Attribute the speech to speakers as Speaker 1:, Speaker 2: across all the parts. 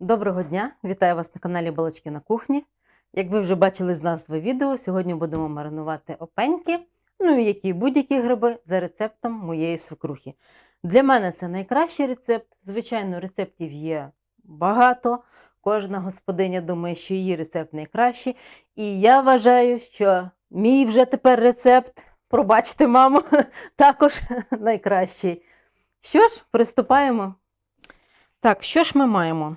Speaker 1: Доброго дня! Вітаю вас на каналі Балачки на кухні. Як ви вже бачили з назви відео, сьогодні будемо маринувати опеньки, ну і які будь-які гриби за рецептом моєї свекрухи. Для мене це найкращий рецепт. Звичайно, рецептів є багато. Кожна господиня думає, що її рецепт найкращий. І я вважаю, що мій вже тепер рецепт, пробачте, мамо, також найкращий. Що ж, приступаємо. Так, що ж ми маємо?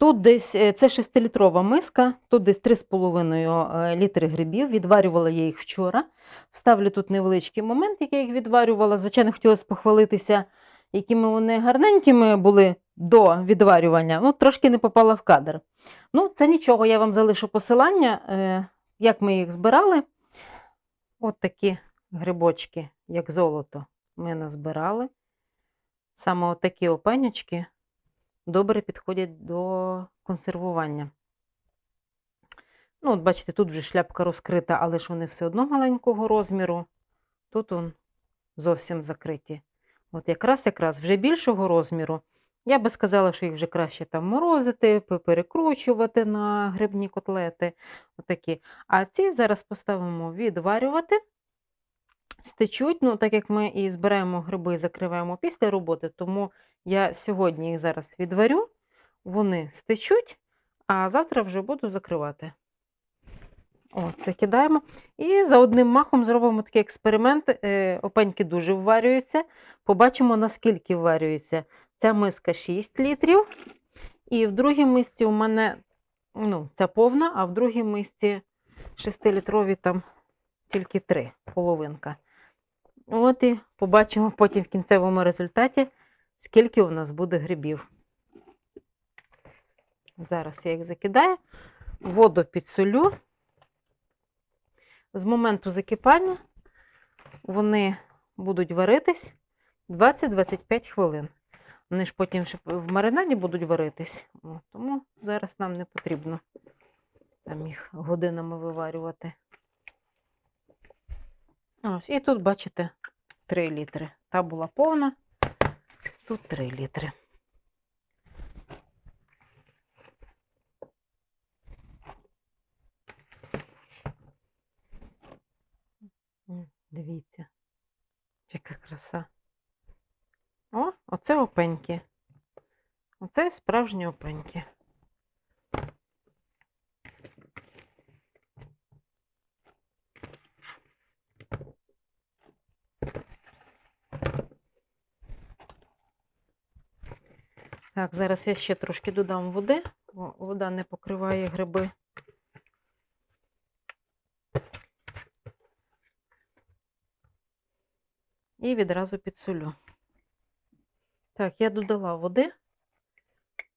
Speaker 1: Тут десь е, це 6-літрова миска, тут десь 3,5 е, літри грибів. Відварювала я їх вчора. Вставлю тут невеличкий момент, як я їх відварювала. Звичайно, хотілося похвалитися, якими вони гарненькими були до відварювання. Ну, трошки не попала в кадр. Ну, це нічого, я вам залишу посилання, е, як ми їх збирали. От такі грибочки, як золото, ми назбирали. Саме отакі опенючки добре підходять до консервування. Ну, от бачите, тут вже шляпка розкрита, але ж вони все одно маленького розміру. Тут он зовсім закриті. От якраз якраз вже більшого розміру. Я би сказала, що їх вже краще там морозити, перекручувати на грибні котлети. Отакі. А ці зараз поставимо відварювати. Стечуть, ну, так як ми і збираємо гриби і закриваємо після роботи, тому я сьогодні їх зараз відварю, вони стечуть, а завтра вже буду закривати. Ось це кидаємо. І за одним махом зробимо такий експеримент. Е, Опеньки дуже вварюються. Побачимо, наскільки вварюється. Ця миска 6 літрів. І в другій мисці у мене ну, ця повна, а в другій мисці 6-літрові там тільки 3, половинка. От і побачимо потім в кінцевому результаті, скільки у нас буде грибів. Зараз я їх закидаю, воду підсолю. З моменту закипання вони будуть варитись 20-25 хвилин. Вони ж потім ще в маринаді будуть варитись, тому зараз нам не потрібно там їх годинами виварювати. Ось, і тут, бачите, 3 літри. Та була повна, тут 3 літри. Дивіться, яка краса. О, оце опеньки. Оце справжні опеньки. Так, зараз я ще трошки додам води, бо вода не покриває гриби. І відразу підсолю. Так, я додала води.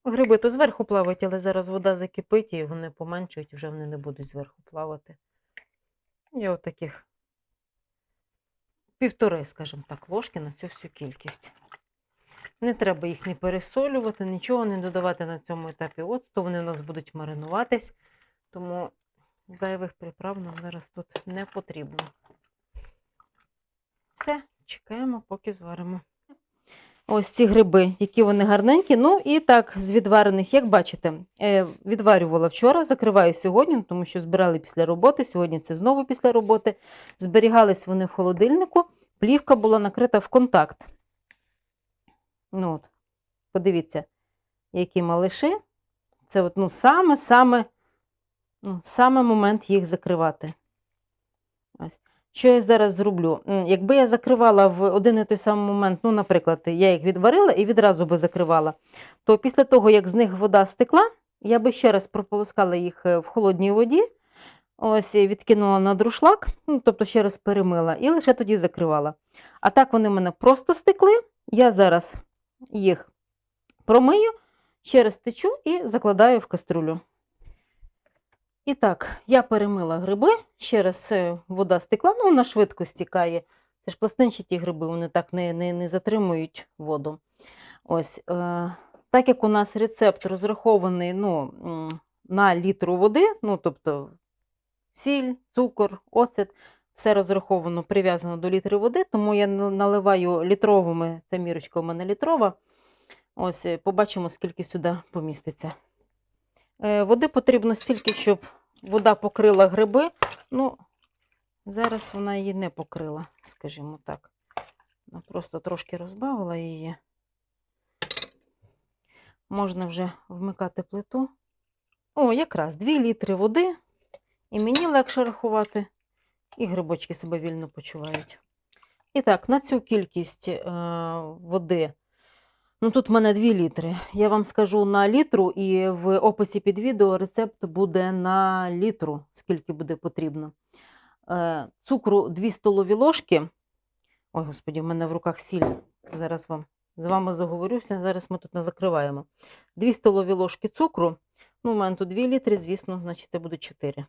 Speaker 1: Гриби то зверху плавають, але зараз вода закипить і вони поменшують, вже вони не будуть зверху плавати. Я отаких півтори, скажімо так, ложки на цю всю кількість. Не треба їх не пересолювати, нічого не додавати на цьому етапі оцту. Вони у нас будуть маринуватись, тому зайвих приправ нам зараз тут не потрібно. Все, чекаємо, поки зваримо. Ось ці гриби, які вони гарненькі. Ну і так, з відварених, як бачите, е, відварювала вчора, закриваю сьогодні, тому що збирали після роботи. Сьогодні це знову після роботи. Зберігались вони в холодильнику, плівка була накрита в контакт. Ну от, подивіться, які малиші. Це от, ну, саме, саме, ну, саме момент їх закривати. Ось. Що я зараз зроблю? Якби я закривала в один і той самий момент, ну, наприклад, я їх відварила і відразу би закривала, то після того, як з них вода стекла, я би ще раз прополоскала їх е, в холодній воді, ось відкинула на друшлак, ну, тобто ще раз перемила, і лише тоді закривала. А так вони в мене просто стекли. Я зараз їх промию, ще раз течу і закладаю в каструлю. І так, я перемила гриби, ще раз е, вода стекла, ну вона швидко стікає. Це ж пластинчаті гриби, вони так не, не, не затримують воду. Ось, е, так як у нас рецепт розрахований ну, на літру води, ну, тобто сіль, цукор, оцет, все розраховано, прив'язано до літри води, тому я наливаю літровими, ця мірочка у мене літрова, Ось, е, побачимо, скільки сюди поміститься. Е, Води потрібно стільки, щоб вода покрила гриби. Ну, зараз вона її не покрила, скажімо так. Вона просто трошки розбавила її. Можна вже вмикати плиту. О, якраз 2 літри води. І мені легше рахувати, і грибочки себе вільно почувають. І так, на цю кількість е, води, ну тут в мене 2 літри. Я вам скажу на літру, і в описі під відео рецепт буде на літру, скільки буде потрібно. Е, цукру 2 столові ложки. Ой, господі, в мене в руках сіль. Зараз вам з вами заговорюся. Зараз ми тут не закриваємо. 2 столові ложки цукру. Ну, у мене тут 2 літри, звісно, значить це буде 4.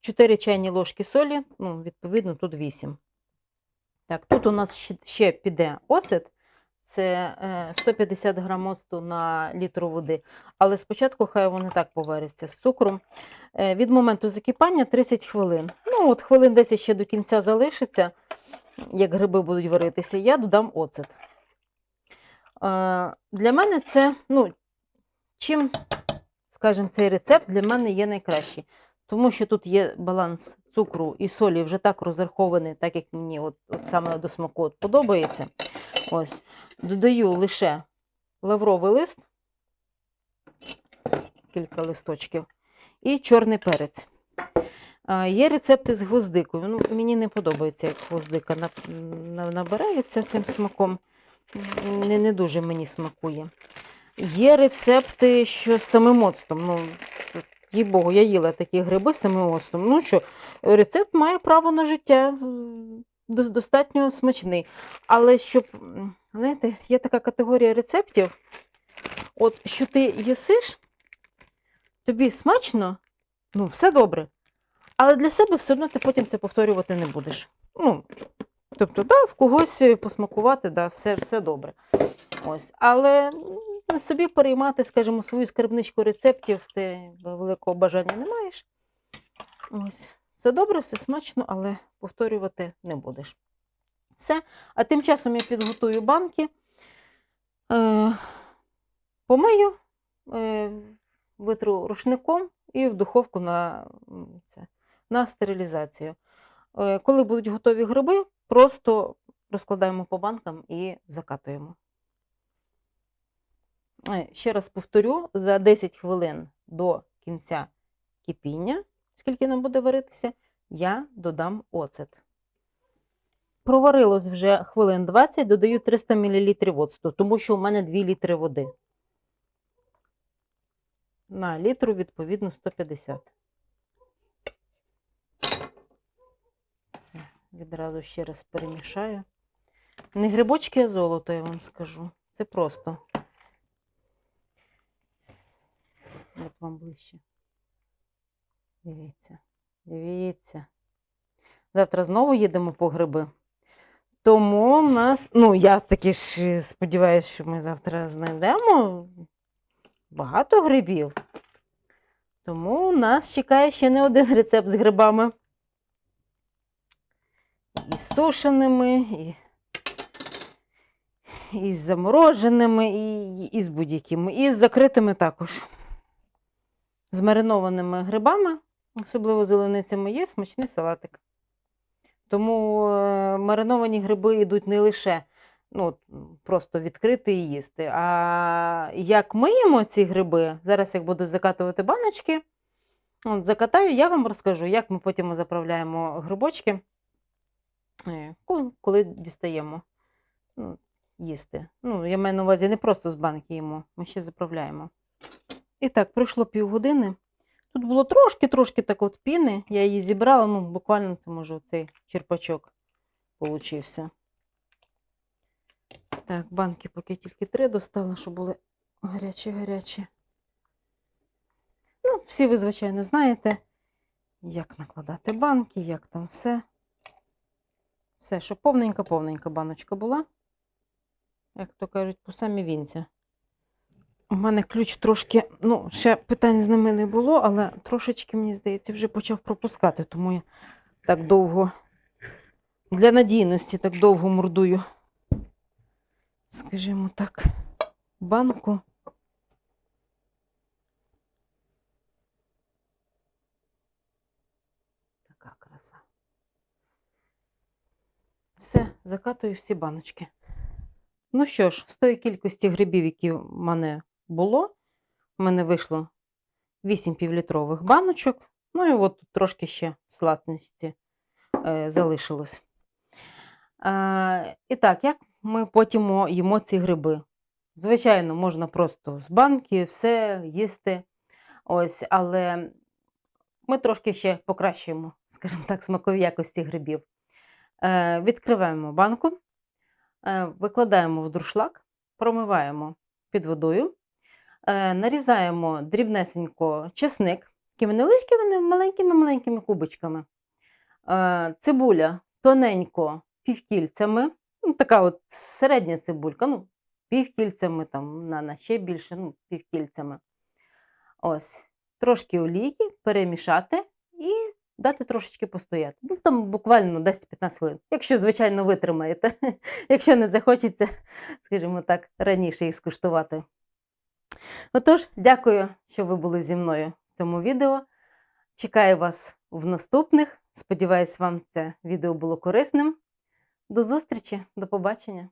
Speaker 1: 4 чайні ложки солі, ну, відповідно, тут 8. Так, тут у нас ще, піде оцет. Це е, 150 грам оцту на літр води. Але спочатку хай вони так поваряться з цукром. Е, від моменту закипання 30 хвилин. Ну, от хвилин 10 ще до кінця залишиться, як гриби будуть варитися, я додам оцет. Е, для мене це, ну, чим, скажімо, цей рецепт для мене є найкращий. Тому що тут є баланс цукру і солі вже так розрахований, так як мені от, от саме до смаку от подобається. Ось. Додаю лише лавровий лист, кілька листочків, і чорний перець. Є рецепти з гвоздикою. Ну, мені не подобається, як гвоздика на- на- набирається цим смаком. Не, не дуже мені смакує. Є рецепти, що з самим оцтом. Ну, їй Богу, я їла такі гриби оцтом. Ну що, рецепт має право на життя. Достатньо смачний. Але щоб, знаєте, є така категорія рецептів, от що ти їсиш, тобі смачно, ну, все добре. Але для себе все одно ти потім це повторювати не будеш. Ну, тобто, да, в когось посмакувати, да, все, все добре. Ось. Але собі переймати, скажімо, свою скарбничку рецептів, ти великого бажання не маєш. Ось. Все добре, все смачно, але повторювати не будеш. Все. А тим часом я підготую банки, е, помию, е, витру рушником і в духовку на, це, на стерилізацію. Е, коли будуть готові гриби, просто розкладаємо по банкам і закатуємо. Е, Ще раз повторю, за 10 хвилин до кінця кипіння, скільки нам буде варитися, я додам оцет. Проварилось вже хвилин 20, додаю 300 мл оцту, тому що у мене 2 літри води. На літру, відповідно, 150. Все, відразу ще раз перемішаю. Не грибочки, а золото, я вам скажу. Це просто. Як вам ближче. Дивіться, дивіться. Завтра знову їдемо по гриби. Тому в нас, ну, я таки ж сподіваюся, що ми завтра знайдемо багато грибів. Тому нас чекає ще не один рецепт з грибами. І сушеними, і, і з замороженими, і, і з будь-якими, і з закритими також. З маринованими грибами, особливо зеленицями, є смачний салатик. Тому е, мариновані гриби йдуть не лише ну, просто відкрити і їсти. А як миємо ці гриби, зараз як буду закатувати баночки, от, закатаю, я вам розкажу, як ми потім заправляємо грибочки, е, коли дістаємо ну, їсти. Ну, я маю на увазі не просто з банки їмо, ми ще заправляємо. І так, пройшло півгодини. Тут було трошки-трошки так от піни. Я її зібрала, ну, буквально це може цей черпачок получився. Так, банки поки тільки три достала, щоб були гарячі-гарячі. Ну, всі ви, звичайно, знаєте, як накладати банки, як там все. Все, щоб повненька-повненька баночка була. Як то кажуть, по самі вінця. У мене ключ трошки, ну, ще питань з ними не було, але трошечки, мені здається, вже почав пропускати, тому я так довго, для надійності так довго мордую. Скажімо так. банку. Така краса. Все, закатую всі баночки. Ну що ж, з тої кількості грибів, які в мене було, в мене вийшло 8 півлітрових баночок. Ну і от трошки ще сладкості е, залишилось. Е, і так, як ми потім їмо ці гриби? Звичайно, можна просто з банки все їсти. Ось, але ми трошки ще покращуємо, скажімо так, смакові якості грибів. Е, відкриваємо банку, е, викладаємо в друшлак, промиваємо під водою, нарізаємо дрібнесенько чесник, такими невеличкими, маленькими-маленькими кубочками. Е, цибуля тоненько півкільцями, ну, така от середня цибулька, ну, півкільцями, там, на, на ще більше, ну, півкільцями. Ось, трошки олійки перемішати і дати трошечки постояти. Ну, там буквально 10-15 хвилин. Якщо, звичайно, витримаєте. Якщо не захочеться, скажімо так, раніше їх скуштувати. Отож, дякую, що ви були зі мною в цьому відео. Чекаю вас в наступних. Сподіваюсь, вам це відео було корисним. До зустрічі, до побачення!